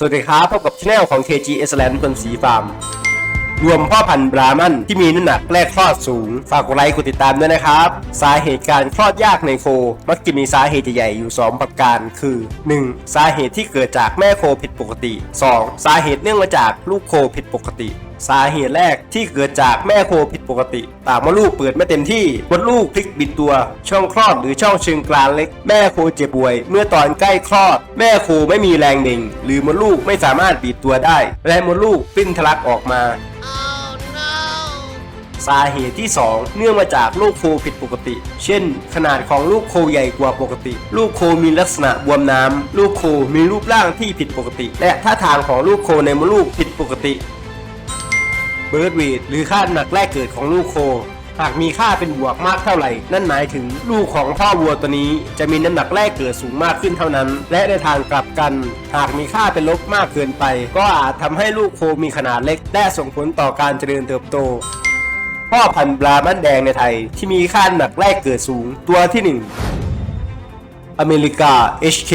สวัสดีครับพบกับช anel ของ KGS Land คนสีฟาร์ม รวมพ่อพันธุ์บรามันที่มีน้ำหนักแรกคลอดสูง ฝากกดไลค์กดติดตามด้วยนะครับ สาเหตุการคลอดยากในโค มักจะมีสาเหตุใหญ่อยู่ 2 ประการ คือ 1. สาเหตุที่เกิดจากแม่โคผิดปกติ 2. สาเหตุเนื่องมาจากลูกโคผิดปกติ สาเหตุแรกที่เกิดจากแม่โคผิดปกติปากมดลูกเปิดไม่เต็มที่มดลูกพลิกบิดตัว ช่องคลอดหรือช่องเชิงกรานเล็ก แม่โคเจ็บป่วย เมื่อตอนใกล้คลอด แม่โคไม่มีแรงเด่ง หรือมดลูกไม่สามารถบีบตัวได้ และมดลูกปิ้นทะลักออกมาสาเหตุที่ 2 เนื่องมาจากลูกโคผิดปกติ เช่น ขนาดของลูกโคใหญ่กว่าปกติ ลูกโคมีลักษณะบวมน้ำลูกโคมีรูปร่างที่ผิดปกติ และท่าทางของลูกโคในมดลูกผิดปกติ เบิร์ดเวีดหรือค่าหนักแรกเกิดของลูกโค หากมีค่าเป็นบวกมากเท่าไหร่ นั่นหมายถึงลูกของพ่อวัวตัวนี้ จะมีน้ำหนักแรกเกิดสูงมากขึ้นเท่านั้น และในทางกลับกัน หากมีค่าเป็นลบมากเกินไป ก็อาจทำให้ลูกโคมีขนาดเล็ก และส่งผลต่อการเจริญเติบโตพ่อพันธุ์บรามันแดงในไทย ที่มีค่าหนักแรกเกิดสูงตัวที่ 1 อเมริกา HK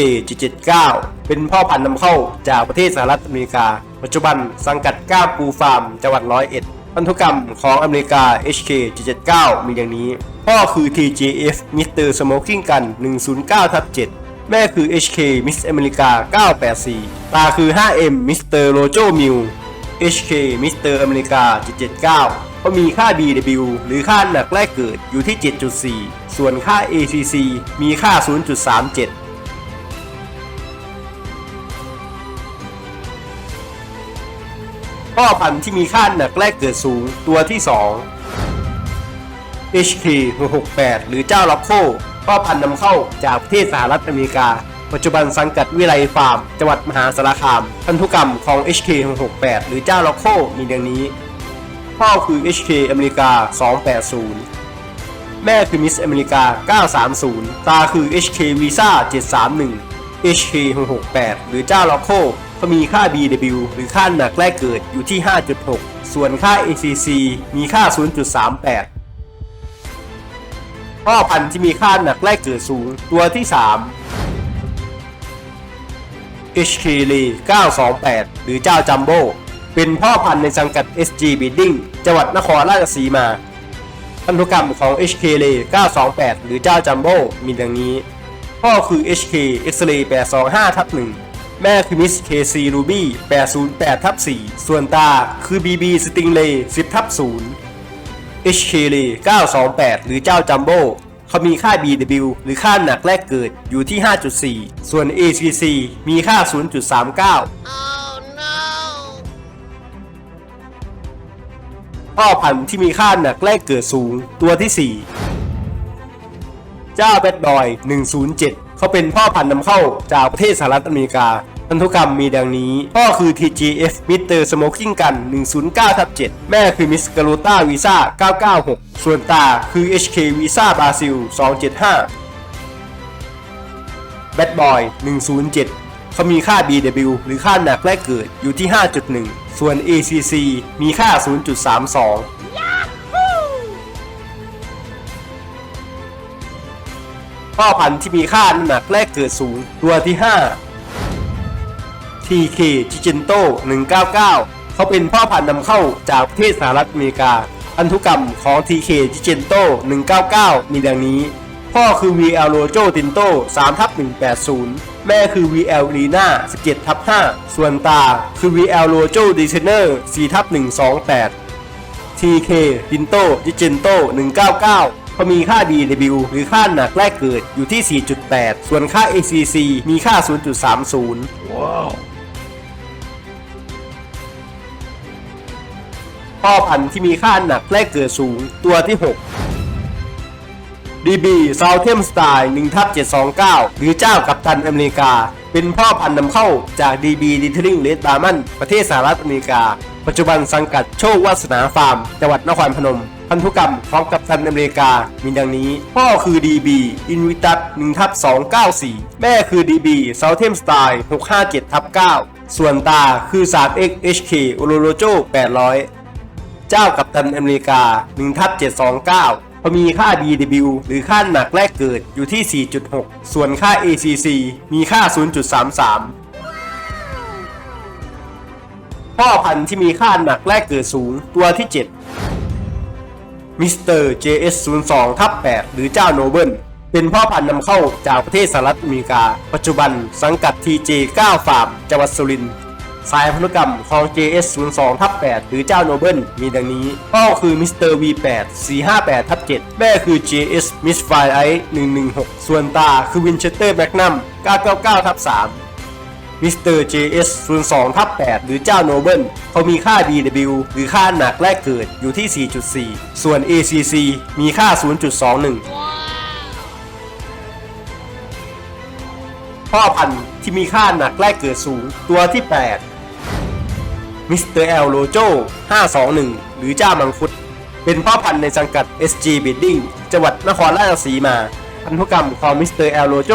779 เป็นพ่อพันธุ์นำเข้าจากประเทศสหรัฐอเมริกา ปัจจุบันสังกัดก้าปูฟาร์มจังหวัดร้อยเอ็ดพันธุกรรมของอเมริกา HK 779 มีอย่างนี้ พ่อคือ TJF Mr. Smoking Gun 109ทับ7แม่คือ HK Miss America 984 ตาคือ 5M Mr. Rojo Mill HK Mr. America 779 ก็มีค่า BW หรือค่าหนักแรกเกิดอยู่ที่ 7.4 ส่วนค่า ACC มีค่า 0.37พ่อพันธุ์ที่มีค่าหนักแรกเกิดสูงตัวที่ 2 HK 668 หรือเจ้าล็อกโคพ่อพันธุ์นำเข้าจากประเทศสหรัฐอเมริกา ปัจจุบันสังกัดวิไลฟาร์ม จังหวัดมหาสารคาม พันธุกรรมของ HK 668 หรือเจ้าล็อกโคมีดังนี้ พ่อคือ HK อเมริกา 280 แม่คือมิสอเมริกา 930 ตาคือ HK Visa 731 HK 668หรือเจ้าล็อกโคเขามีค่า BW หรือค่าหนักแรกเกิดอยู่ที่ 5.6 ส่วนค่า ACC มีค่า 0.38พ่อพันธุ์ที่มีค่าหนักแรกเกิดสูงตัวที่ 3 HK Lee 928 หรือเจ้าจัมโบ้เป็นพ่อพันธุ์ในสังกัด SG Breeding จังหวัดนครราชสีมาพันธุกรรมของ HK Lee 928 หรือเจ้าจัมโบ้มีดังนี้ พ่อคือ HK X-ray 825ทับ1แม่คือ Miss KC Ruby 808ทับ4ส่วนตาคือ BB Stingray 10ทับ0 HK Lee 928 หรือเจ้าจัมโบ้เขามีค่า BW หรือค่าหนักแรกเกิดอยู่ที่ 5.4 ส่วน ACC มีค่า 0.39 พ่อพันธุ์ที่มีค่าหนักแรกเกิดสูงตัวที่ 4 เจ้าแบดบอย 107 เขาเป็นพ่อพันธุ์นำเข้าจากประเทศสหรัฐอเมริกาพันธุกรรมมีดังนี้ พ่อคือ TGF Mr. Smoking Gun 109ทับ7แม่คือ Miss Garota Visa 996 ส่วนตาคือ HK Visa Brazil 275 Bad Boy 107 เขามีค่า BW หรือค่าหนักแรกเกิดอยู่ที่ 5.1 ส่วน ACC มีค่า 0.32พ่อพันธุ์ที่มีค่าน้ำหนักแรกเกิดสูงตัวที่ 5 TK g i g e n t o 199 เขาเป็นพ่อพันธุ์นำเข้าจากประเทศสหรัฐอเมริกาพันธุกรรมของ TK g i g e n t o 199 มีดังนี้ พ่อคือ VL Rojo Tinto 3ทับ180 แม่คือ VL Lina 17ทับ5ส่วนตาคือ VL Rojo Designer 4ทับ128 TK Tinto g i g e n t o 199เขามีค่า BW หรือค่าน้ำหนักแรกเกิดอยู่ที่ 4.8 ส่วนค่า ACC มีค่า 0.30พ่อพันธุ์ที่มีค่าน้ำหนักแรกเกิดสูงตัวที่ 6 DB Southern Style 1ทับ729 หรือเจ้ากัปตันอเมริกา เป็นพ่อพันธุ์นำเข้าจาก DB Detailing Red Diamond ประเทศสหรัฐอเมริกา ปัจจุบันสังกัดโชควาสนาฟาร์ม จังหวัดนครพนม พันธุกรรมของกัปตันอเมริกา มีดังนี้ พ่อคือ DB Invitus 1ทับ294 แม่คือ DB Southern Style 657ทับ9 ส่วนตาคือ 3X HK Olorojo 800 เจ้ากัปตันอเมริกา1ทับ729 พอมีค่า BW หรือค่าหนักแรกเกิดอยู่ที่ 4.6 ส่วนค่า ACC มีค่า 0.33พ่อพันธุ์ที่มีค่าหนักแรกเกิดสูงตัวที่ 7 มิสเตอร์ JS02 ทับ8หรือเจ้าโนเบิลเป็นพ่อพันธุ์นำเข้าจากประเทศสหรัฐอเมริกา ปัจจุบันสังกัด TJ9 ฟาร์มจังหวัดสุรินทร์ สายพันธุกรรมของ JS02 ทับ8หรือเจ้าโนเบิลมีดังนี้พ่อคือมิสเตอร์ V8 458ทับ7แม่คือ JS Miss Fire Eye 116 ส่วนตาคือ Winchester Magnum 999ทับ3มิสเตอร์ JS 02ทับ8หรือเจ้าโนเบิลเขามีค่า BW หรือค่าหนักแรกเกิดอยู่ที่ 4.4 ส่วน ACC มีค่า 0.21 พ่อพันธุ์ที่มีค่าหนักแรกเกิดสูงตัวที่ 8 มิสเตอร์ L โลโจ521 หรือเจ้ามังคุด เป็นพ่อพันธุ์ในสังกัด SG Breeding จังหวัดนครราชสีมา พันธุกรรมของมิสเตอร์ L โลโจ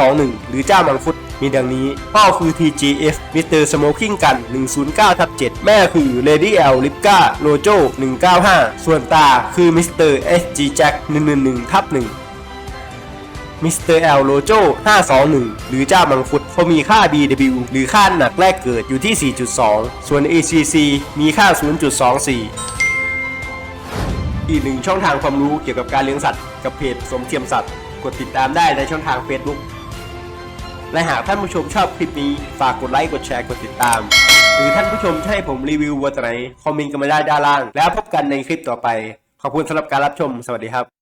521 หรือเจ้ามังคุด มีดังนี้ พ่อคือ TGF มิสเตอร์ Smoking Gun 109ทับ7แม่คือ Lady L Lipka โลโจ195 ส่วนตาคือมิสเตอร์ SG Jack 111ทับ1 มิสเตอร์ L โลโจ521 หรือเจ้ามังคุดเขามีค่า BW หรือค่าหนักแรกเกิดอยู่ที่ 4.2 ส่วน ACC มีค่า 0.24 อีกหนึ่งช่องทางความรู้เกี่ยวกับการเลี้ยงสัตว์ กับเพจสมเทียมสัตว์ กดติดตามได้ในช่องทาง Facebook และหากท่านผู้ชมชอบคลิปนี้ ฝากกดไลค์กดแชร์กดติดตาม หรือท่านผู้ชมจะให้ผมรีวิววัวตัวไหน คอมเมนต์กันมาได้ด้านล่าง แล้วพบกันในคลิปต่อไป ขอบคุณสำหรับการรับชม สวัสดีครับ